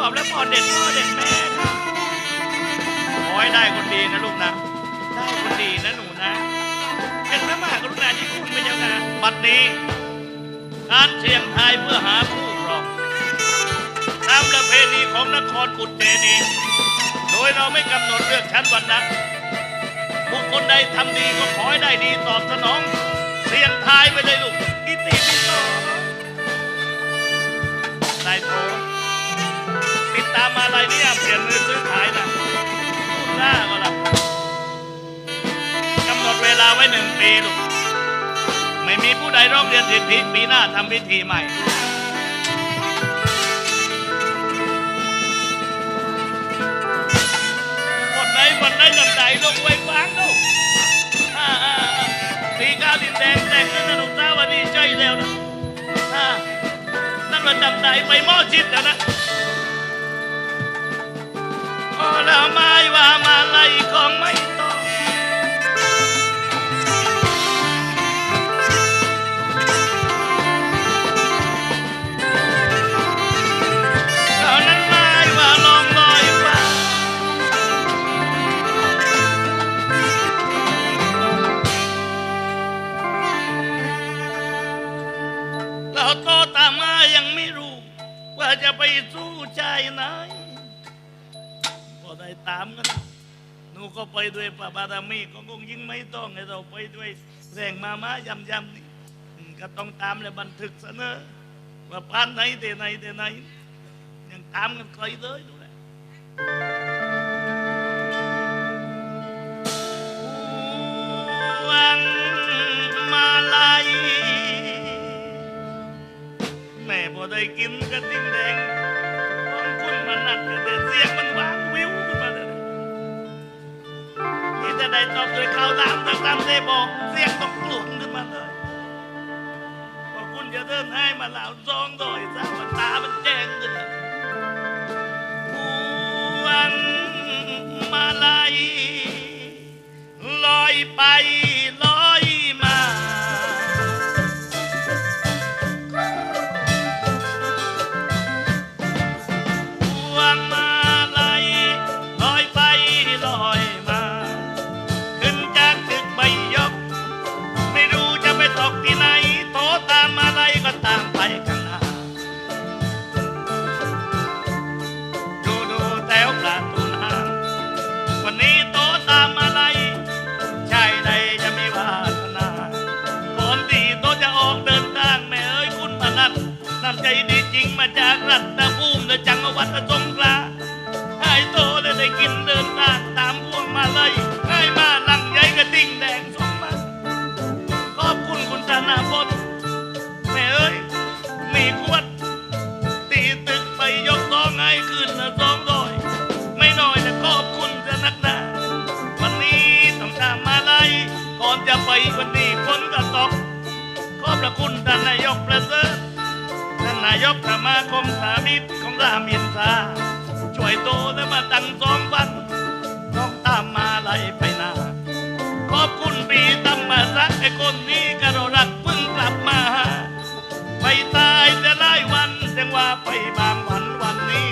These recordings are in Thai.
กอบและพอเด็ดพ่อเด็ดแม่นะขอให้ได้คนดีนะลูกนะ ได้คนดีนะหนูนะ เป็นพระมหากรุณาธิคุณเป็นยังไงบัดนี้การเสี่ยงทายเพื่อหาคู่ครองตามประเพณีของนครอุตเจนีโดยเราไม่กำหนดเลือกชั้นวรรณะบุคคลใดทำดีก็ขอให้ได้ดีตอบสนอง เสี่ยงทายไปเลยลูกกิติปิโตนายโท ติดตาอะไรเนี่ยเปลี่ยนมือซื้อขายนะพูดหน้าก็ละกำหนดเวลาไว้หนึ่งปีลูกไม่มีผู้ใดร้องเรียนผิดผิปีหน้าทำพิธีใหม่คนไหนคนไหนจำใจลงไว้ฟังดูอ่าอ่าอ่าตีก้าวดินแดงแต่งนั่นนะหนุ่มสาววันนี้ใจแล้วนะนั่นเราจำใจไปหม้อชิดแล้วนะ พอแล้วไม่ว่ามาไล่ของไม่ามกันหนูก็ไปด้วยพระบารมีก็คงยิ่งไม่ต้องให้เราไปด้วยแรงมามายำยำนี่ก็ต้องตามและบันทึกเสนอว่าปานไหนเดไหนเดไหนยังตามกันไกลเลยดูแลวังมาลายแม่พอได้กินกระติ่งแดงของคุณมันนัดกันแต่เสียงมันหวานวิวขึ้นมา จะได้ตอบโดวยข้าวตามตางๆได้บอก เสียงต้องกลุ่นขึ้นมาเลยพอคุณจะเดินให้มาเหล่าซองโดยสาวตามันแจ้งเลยพวันมาลายลอยไปลอย กซองให้ขึ้นละสองร้อยไม่น้อยแต่ขอบคุณจะนักหนาวันนี้ต้องตามมาไล่ก่อนจะไปวันนี้ฝนก็ตกขอบพระคุณท่านนายกประเสริฐท่านนายกสมาคมสามิตรของรามินทราช่วยโตได้มาตั้งสองวันต้องตามมาไล่ไปหนาขอบคุณปีตำมารักไอ้คนนี้ก็เรารักเพิ่งกลับมา ไปตายจะไล่วันจังว่าไปบางวันวันนี้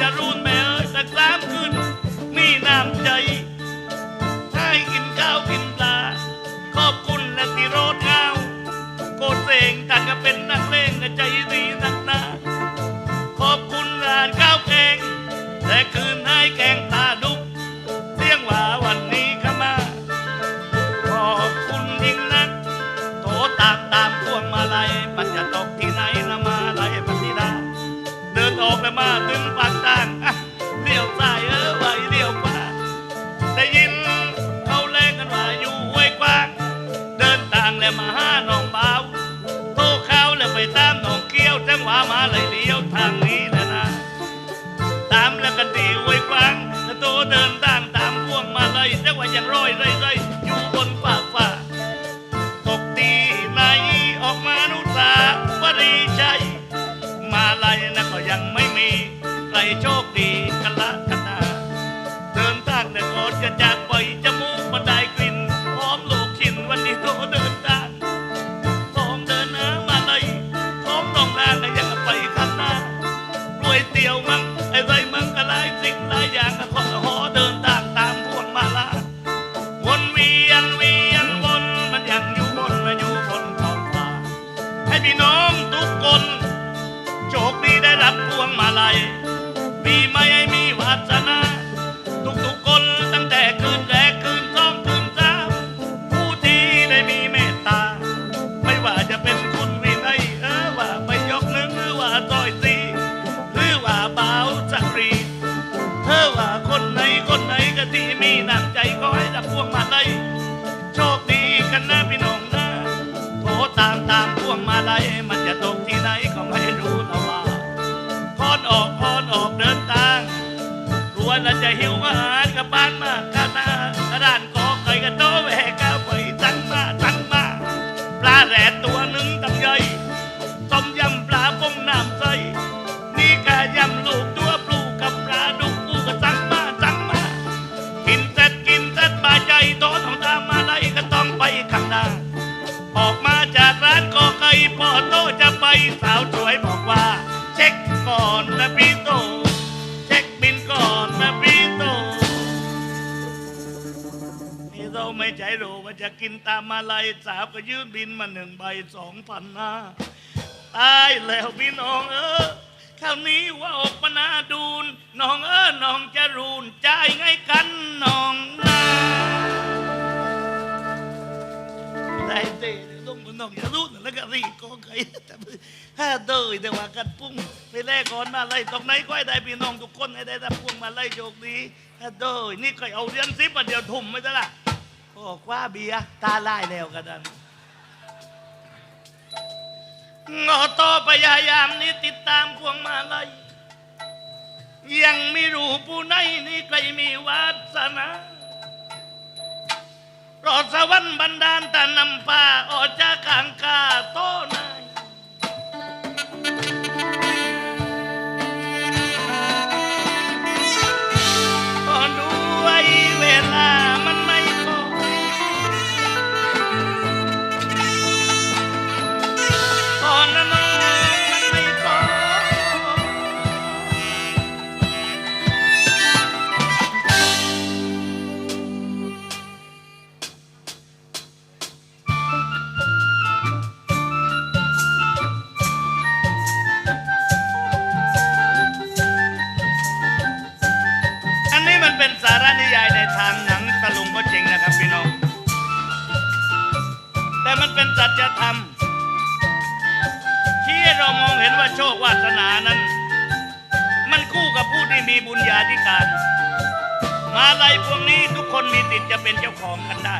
จะรูนแม่เอ้ยสักสามคืนมีน้ำใจให้กินข้าวกินปลาขอบคุณและที่รดเงาโกดเสงต่าก็เป็นนักเลงใจดีนักหนาขอบคุณร้านข้าวแกงและคืน แล้วกันดีไว้ฟังแล้วเดินต่างตามพวงมาเลยแต่ว่ายังร้อยเรื่อย พี่น้องทุกคน โชคดีได้รับพวงมาลัยปีใหม่มีวาสนา มาลัยมันจะตกที่ไหนก็ไม่รู้ละว่าคอนออกคอนออกเดินทางกลัวเราจะหิวอาหารกับบ้านมาก ใจรู้ว่าจะกินตามมาลายสาวก็ยื่นบินมาหนึ่งใบสองพันห้าตายแล้วพี่น้องเออคราวนี้ว่าออกมานาดูนน้องเออน้องจะรูนใจไงกันน้องนาได้เต้ต้องมันน้องอย่ารูนแล้วก็รีก็ไก่แต่ถ้าเดยแต่ว่ากันปุ้งไปแรกก่อนมาไล่ตรงไหนก็ได้พี่น้องทุกคนให้ได้รับพวงมาไล่โชคดีถ้าเดยนี่ก็เอาเรียนซิปมาเดียวทุ่มไม่ได้ละ โอ้คว้าเบียร์ตาไล่แล้วกันนั้นงอต่อพยายามนี้ติดตามพวงมาลัยยังไม่รู้ผู้ไหนนี่ใครมีวาสนารอดสวรรค์บันดาลแต่นาารนิยายในทางหนังตะลุงก็จริงนะครับพี่น้อง แต่มันเป็นสัจธรรม ที่เรามองเห็นว่าโชควาสนานั้น มันคู่กับผู้ที่มีบุญญาธิการ มาลัยพวกนี้ทุกคนมีสิทธิ์จะเป็นเจ้าของกันได้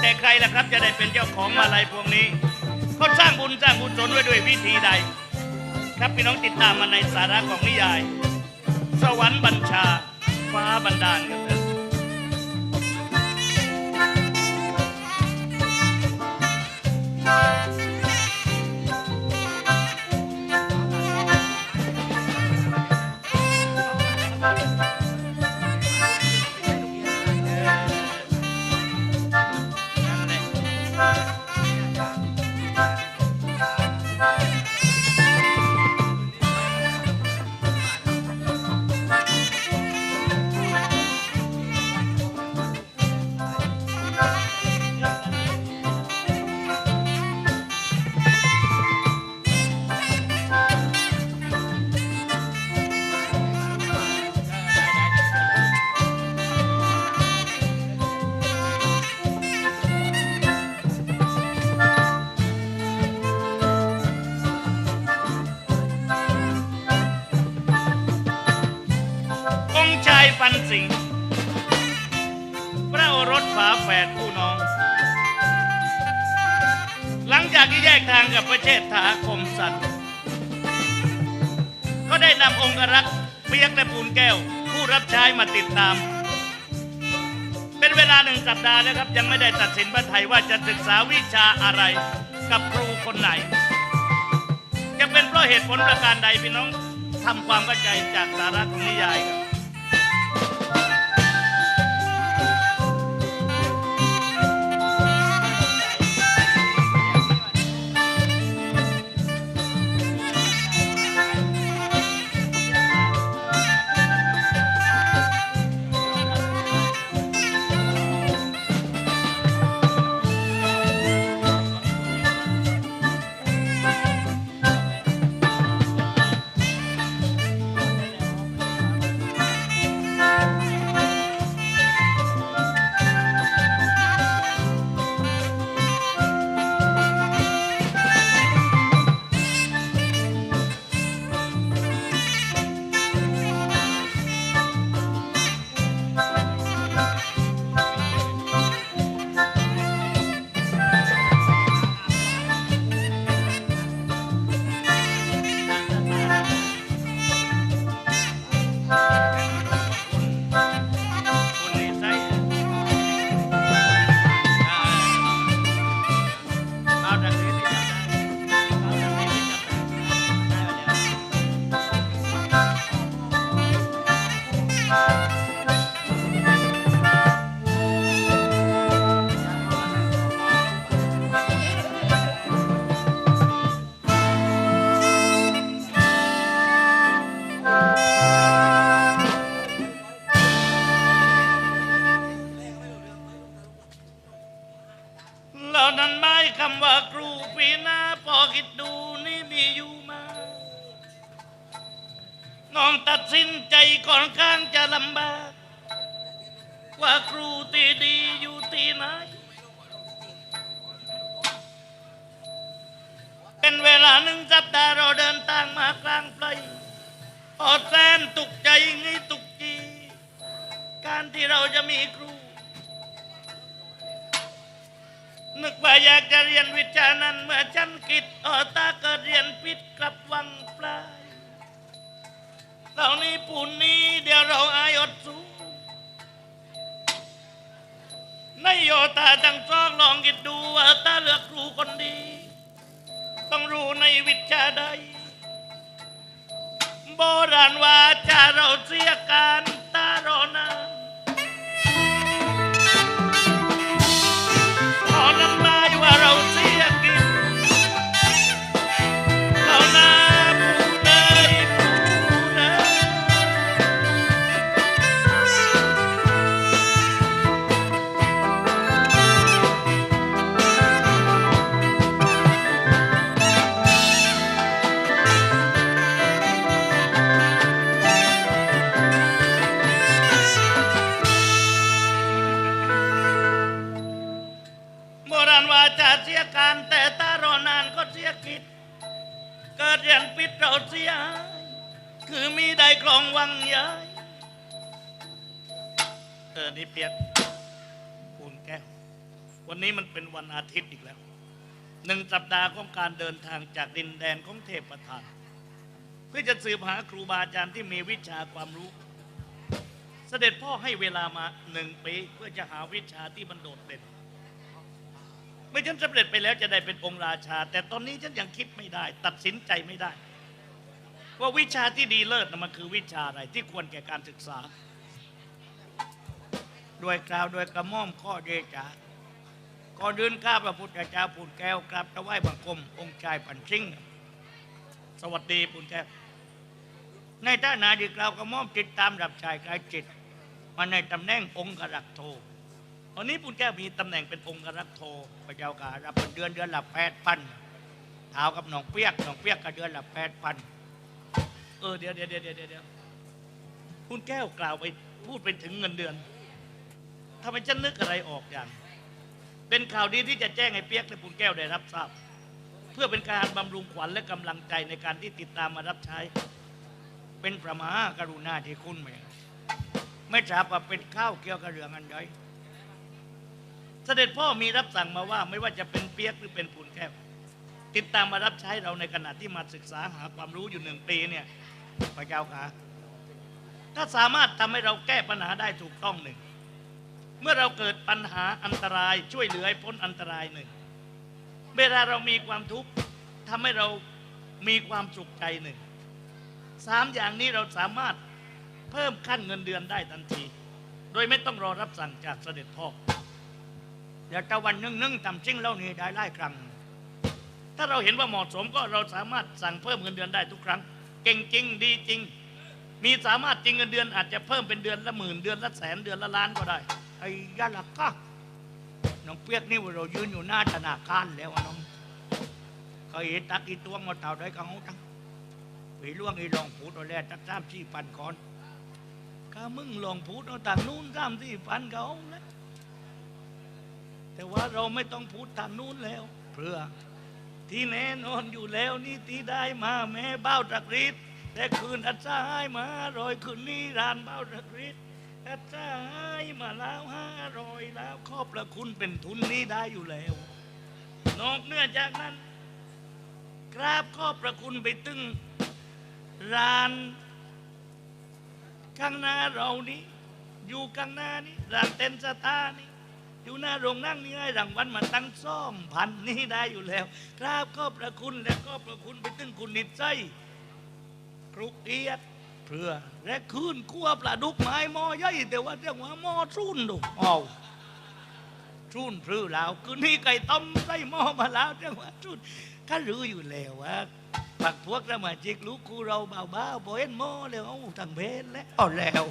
แต่ใครล่ะครับจะได้เป็นเจ้าของมาลัยพวกนี้เขาสร้างบุญสร้างกุศลไว้ด้วยวิธีใด ครับพี่น้องติดตามมาในสาระของนิยาย สวรรค์บัญชา ฟ้าบันดาลกันเถอะ นสิงห์พระโอรสฝาแฝดผู้น้อง หลังจากที่แยกทางกับประเชษฐาคมสันก็ได้นำองค์รักษ์เปียกและปูนแก้ว ผู้รับใช้มาติดตาม เป็นเวลาหนึ่งสัปดาห์แล้วครับ ยังไม่ได้ตัดสินพระไทยว่าจะศึกษาวิชาอะไรกับครูคนไหนจะเป็นเพราะเหตุผลประการใดพี่น้องทำความเข้าใจจากสาระของนิยายครับ ลาหนึ่งสัปดาเราเดินทางมากลางไพลพอแสนตุกใจงี้ตุกจี การที่เราจะมีครู นึกว่าอยากจะเรียนวิชานั้นเมื่อฉันคิดออตาก็เรียนพิษกลับวังปลายเหล่านี้ปูนนี้เดี๋ยวเราอายอดสูนายโยตาจังซอกลองคิดดูว่าตาเลือกครูคนดี ต้องรู้ในวิชาใด โบราณว่าจะเราเสียการตารอนา ได้กลองวังย้ายเออนี่เปียกคุณแก้ว วันนี้มันเป็นวันอาทิตย์อีกแล้ว หนึ่งสัปดาห์ของการเดินทางจากดินแดนของเทพประธาน เพื่อจะสืบหาครูบาอาจารย์ที่มีวิชาความรู้ เสด็จพ่อให้เวลามาหนึ่งปีเพื่อจะหาวิชาที่มันโดดเด่นเมื่อฉันสำเร็จไปแล้วจะได้เป็นองค์ราชา แต่ตอนนี้ฉันยังคิดไม่ได้ ตัดสินใจไม่ได้ ว่าวิชาที่ดีเลิศนะมันคือวิชาอะไรที่ควรแก่การศึกษา ด้วยกล่าวด้วยกระหม่อมข้อเดชาก่อนเดินข้าพระพุทธเจ้าปุ่นแก้วกราบถวายบังคม องค์ชายปันชิงสวัสดีปุ่นแก้ว ในท่านาดีกล่าวกระหม่อมติดตามรับชายกายจิต มาในตำแหน่งองค์กรักโทตอนนี้ปุ่นแก้วมีตำแหน่งเป็นองค์กรักโทพระเจ้าการรับเป็นเดือนเดือนละแปดพันเท้ากับหนองเปียกหนองเปียกก็เดือนละแปดพัน เออเดี๋ยวเดี๋ยวเดี๋ยวเดี๋ยวเดี๋ยวคุณแก้วกล่าวไปพูดไปถึงเงินเดือนทำไมฉันนึกอะไรออกอย่าง เป็นข่าวดีที่จะแจ้งให้เปียกและปุ่นแก้วได้รับทราบ เพื่อเป็นการบำรุงขวัญและกำลังใจในการที่ติดตามมารับใช้ เป็นประมหากรุณาที่คุณไหมไม่ทราบว่าเป็นข้าวเกี่ยวกับเรื่องอันใดเสด็จพ่อมีรับสั่งมาว่าไม่ว่าจะเป็นเปียกหรือเป็นผุนแก้ว ติดตามมารับใช้เราในขณะที่มาศึกษาหาความรู้อยู่หนึ่งปีเนี่ยพระเจ้าค่ะถ้าสามารถทำให้เราแก้ปัญหาได้ถูกต้องหนึ่ง เมื่อเราเกิดปัญหาอันตรายช่วยเหลือให้พ้นอันตรายหนึ่ง เวลาเรามีความทุกข์ทำให้เรามีความสุขใจหนึ่งสามอย่างนี้เราสามารถเพิ่มขั้นเงินเดือนได้ทันที โดยไม่ต้องรอรับสั่งจากเสด็จพ่อเดี๋ยวตะวันนึ่งนึ่งทำจริงเล่านี้ได้ไล่ครั้ง ถ้าเราเห็นว่าเหมาะสมก็เราสามารถสั่งเพิ่มเงินเดือนได้ทุกครั้ง เก่งจริงดีจริง มีสามารถจริงเงินเดือนอาจจะเพิ่มเป็นเดือนละหมื่นเดือนละแสนเดือนละล้านก็ได้ไอ้ยาละก็น้องเปียกนี่เรายืนอยู่หน้าธนาคารแล้วน้องเคยเห็นตักอีตัวมาเต่าได้กับเขาทั้งไปล่วงอีลองพูดเอาแล้วตักสามสี่พันก่อนข้ามึงลองพูดเอาต่างนู้นสามสี่พันเขาแล้วแต่ว่าเราไม่ต้องพูดทางนู้นแล้ว เพื่อ ที่แน่นอนอยู่แล้วนี่ที่ได้มาแม่เบ้าตะกรีดแต่คืนอัศให้มารอยคืนนี้รานเบ้าตะกรีดอัศให้มาแล้วห้ารอยแล้วขอบประคุณเป็นทุนนี้ได้อยู่แล้ว นอกเหนื้อจากนั้นกราบขอบประคุณไปตึงร้านข้างหน้าเรานี้อยู่ข้างหน้านี้ร้านเต็นสตาร์นี่ อยู่หน้าโรงนั่งนี่ให้รางวัลมาตั้งซ่อมพันนี่ได้อยู่แล้ว ครับก็ประคุณและก็ประคุณไปตึ้งคุณนิดใจครุกเอียดเพื่อและคืนคั่วปลาดุกไม้มอใหญ่แต่ว่าเรียกว่าหม้อซุนดูเอาซุนพรือแล้วคืนนี้ไก่ต้มใส่หม้อมาแล้วเรียกว่าซุนข้ารู้อยู่แล้วว่าปักพวกสมาชิกลูกคูเราเบาๆบ่เห็นหม้อแล้วเอาทางเพศแล้วเอาแล้ว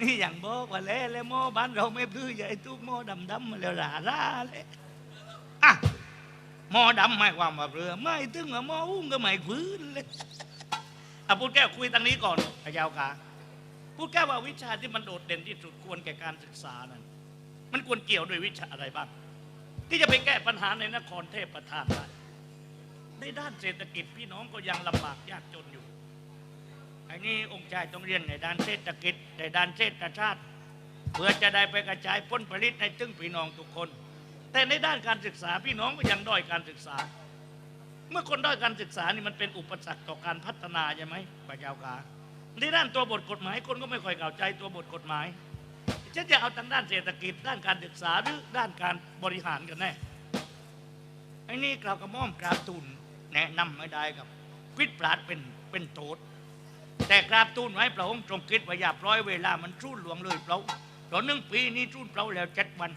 นี่อย่างบอกว่าแล้วแล้วหม้อบ้านเราไม่พื้นใหญ่ทุกหม้อดำดำมาแล้วหลาล่าเลยอะหม้อดำหมายความว่าเรือไม่ถึงอะหม้ออุ้งก็ไม่พื้นเลยอะพูดแก้วคุยทางนี้ก่อนพะยาวกาพูดแก้วว่าวิชาที่มันโดดเด่นที่สุดควรแก่การศึกษานั้นมันควรเกี่ยวด้วยวิชาอะไรบ้าง ที่จะไปแก้ปัญหาในนครเทพประทานได้ในด้านเศรษฐกิจพี่น้องก็ยังลำบากยากจนอยู่ ไอ้นี่องค์ชายต้องเรียนในด้านเศรษฐกิจในด้านเศรษฐชาติ เพื่อจะได้ไปกระจายผลผลิตในตึงพี่น้องทุกคน แต่ในด้านการศึกษาพี่น้องก็ยังด้อยการศึกษา เมื่อคนด้อยการศึกษานี่มันเป็นอุปสรรคต่อการพัฒนาใช่ไหมปะยาวกาในด้านตัวบทกฎหมายคนก็ไม่ค่อยเข้าใจตัวบทกฎหมายฉันจะเอาทางด้านเศรษฐกิจด้านการศึกษาหรือด้านการบริหารกันแน่ไอ้นี่กล่าวกระม่อมกราบทูลแนะนำไม่ได้ครับวิดปราดเป็นเป็นโทษ แต่กราบทูลไว้พระองค์ทรงคิดว่าอย่าปล่อยเวลามันทุ่นหลวงเลยเปล่าตอนหนึ่งปีนี้ทุ่นเปล่าแล้วเจ็ดวัน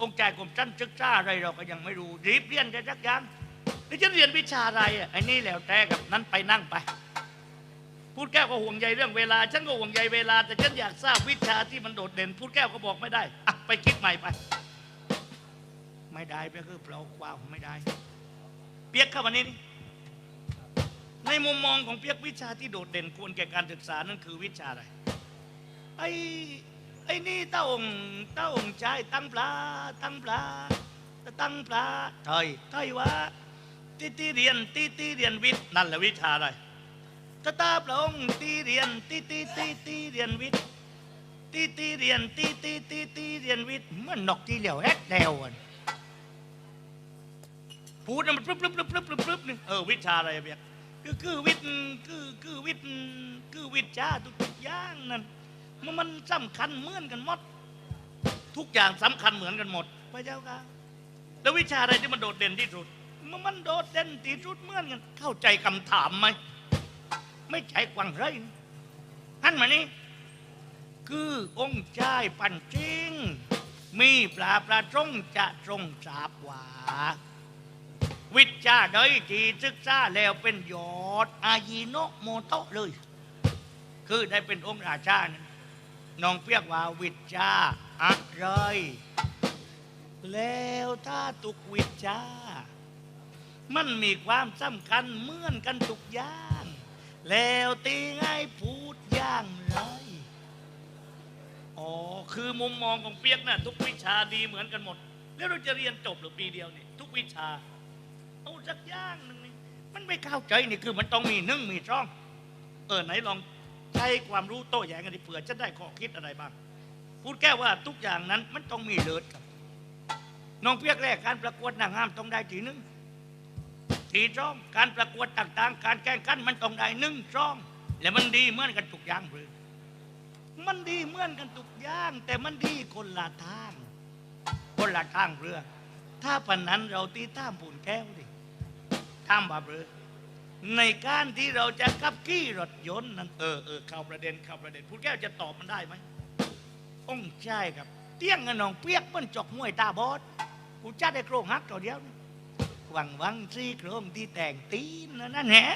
องค์ใจกรมชั้นศึกษาอะไรเราก็ยังไม่รู้รีบเรียนจะจักอยังแล้วจะเรียนวิชาอะไรอะไอ้นี่แล้วแต่กับนั้นไปนั่งไป พูดแก้วก็ห่วงใยเรื่องเวลา ฉันก็ห่วงใยเวลา แต่ฉันอยากทราบวิชาที่มันโดดเด่น พูดแก้วก็บอกไม่ได้อะไปคิดใหม่ไป ไม่ได้เปียกคือเปล่าเปล่าไม่ได้ เปียกเข้ามานี่นี่ ในมุมมองของเปียกวิชาที่โดดเด่นควรแก่การศึกษานั่นคือวิชาอะไร ไอ้ไอ้นี่เต้าองค์เต้าองค์ชายตั้งปลาตั้งปลาตั้งปลาไทยไทยว่าตีตีเรียนตีตีเรียนวิทย์นั่นแหละวิชาอะไรตาตาพระองตีเรียนตีตีตีตีเรียนวิทย์ตีตีเรียนตีตีตีตีเรียนวิทย์เหมันนกที่เหลียวแฮกแดวอะพูดมันปรึ๊บปรึ๊บปรึ๊บปรึ๊บปรึ๊บปรึ๊บเออวิชาอะไรเบียก คือคือวิทย์คือคือวิทย์คือวิชาทุกๆอย่างนั่นมันมันสำคัญเหมือนกันหมด ทุกอย่างสำคัญเหมือนกันหมด พระเจ้าค่ะแล้ววิชาอะไรที่มันโดดเด่นที่สุด มันมันโดดเด่นที่สุดเหมือนกัน เข้าใจคำถามไหมไม่ใช่กวางไรนะท่านมานี่คือองค์ชายปันจริง มีปลาปลาจงจะทรงสาบหวา วิชาใดที่ศึกษาแล้วเป็นยอดอายิโนโมโตะเลย คือได้เป็นองค์ราชานะน้องเปียกว่าวิชาอะไรแล้วถ้าตุกวิชา มันมีความสำคัญเหมือนกันทุกอย่าง แล้วตีไงพูดอย่างไรอ๋อคือมุมมองของเปียกนะ่ะทุกวิชาดีเหมือนกันหมด แล้วเราจะเรียนจบหรือปีเดียวนี่ทุกวิชา เอาสักอย่างหนึ่งนี่มันไม่เข้าใจนี่คือมันต้องมีหนึ่งมีช่อง เออไหนลองใช้ความรู้โต้แย้งกันดิเผื่อจะได้ข้อคิดอะไรบ้าง พูดแก้ว่าทุกอย่างนั้นมันต้องมีเลิศครับ น้องเพียกแรกการประกวดนางงามต้องได้ทีหนึ่งทีช่องการประกวดต่างๆ การแข่งขันมันต้องได้หนึ่งช่อง และมันดีเหมือนกันทุกอย่างเลยมันดีเหมือนกันทุกอย่าง แต่มันดีคนละทาง คนละทางเรือ ถ้าปันนั้นเราตีท่ามปูนแก้วดิ ท่ามบาเรือในการที่เราจะขับขี่รถยนต์นั้นเออเออเข้าประเด็นเข้าประเด็นพูดแก้วจะตอบมันได้ไหมองใช่ครับ เตี้ยงเงิน้องเปียกมันจอกมวยตาบอดกูจะได้โครงหักตัวเดียวนี่หวังวังซี่โครงที่แต่งตีนนั่นแหละ